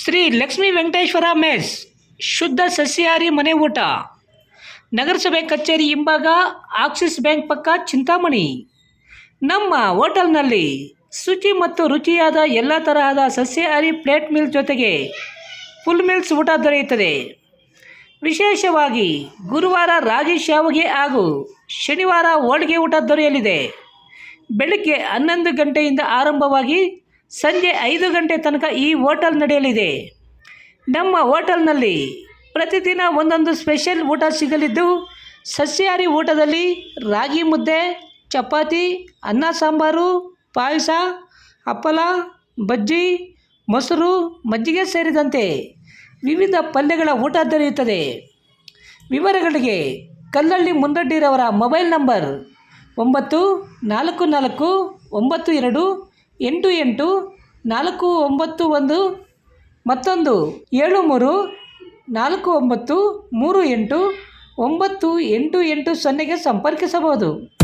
Shri Lakshmi Venkateshwara mess, ಶುದ್ಧ ಸಸ್ಯಾಹಾರಿ ಮನೆ ಊಟ. ನಗರಸಭೆ ಕಚೇರಿ ಹಿಂಭಾಗ, ಆಕ್ಸಿಸ್ ಬ್ಯಾಂಕ್ ಪಕ್ಕ ಚಿಂತಾಮಣಿ. ನಮ್ಮ ಹೋಟೆಲ್ನಲ್ಲಿ ಶುಚಿ ಮತ್ತು ರುಚಿಯಾದ ಎಲ್ಲ ತರಹದ ಸಸ್ಯಾಹಾರಿ ಪ್ಲೇಟ್ ಮಿಲ್ ಜೊತೆಗೆ ಫುಲ್ ಮೀಲ್ಸ್ ಊಟ ದೊರೆಯುತ್ತದೆ. ವಿಶೇಷವಾಗಿ ಗುರುವಾರ ರಾಗಿ ಶಾವಿಗೆ ಹಾಗೂ ಶನಿವಾರ ಹೋಳಿಗೆ ಊಟ ದೊರೆಯಲಿದೆ. ಬೆಳಗ್ಗೆ ಹನ್ನೊಂದು ಗಂಟೆಯಿಂದ ಆರಂಭವಾಗಿ ಸಂಜೆ ಐದು ಗಂಟೆ ತನಕ ಈ ಹೋಟೆಲ್ ನಡೆಯಲಿದೆ. ನಮ್ಮ ಹೋಟೆಲ್ನಲ್ಲಿ ಪ್ರತಿದಿನ ಒಂದೊಂದು ಸ್ಪೆಷಲ್ ಊಟ ಸಿಗಲಿದ್ದು, ಸಸ್ಯಾಹಾರಿ ಊಟದಲ್ಲಿ ರಾಗಿ ಮುದ್ದೆ, ಚಪಾತಿ, ಅನ್ನ ಸಾಂಬಾರು, ಪಾಯಸ, ಹಪ್ಪಳ, ಬಜ್ಜಿ, ಮೊಸರು, ಮಜ್ಜಿಗೆ ಸೇರಿದಂತೆ ವಿವಿಧ ಪಲ್ಯಗಳ ಊಟ ದೊರೆಯುತ್ತದೆ. ವಿವರಗಳಿಗೆ ಕಲ್ಲಳ್ಳಿ ಮುಂದಡ್ಡಿರವರ ಮೊಬೈಲ್ ನಂಬರ್ ಒಂಬತ್ತು ನಾಲ್ಕು ನಾಲ್ಕು ಒಂಬತ್ತು ಎರಡು ಎಂಟು ಎಂಟು, ನಾಲ್ಕು ಒಂಬತ್ತು ಒಂದು, ಮತ್ತೊಂದು ಏಳು ಮೂರು, ನಾಲ್ಕು ಒಂಬತ್ತು, ಮೂರು ಎಂಟು, ಒಂಬತ್ತು ಎಂಟು ಎಂಟು ಸೊನ್ನೆಗೆ ಸಂಪರ್ಕಿಸಬಹುದು.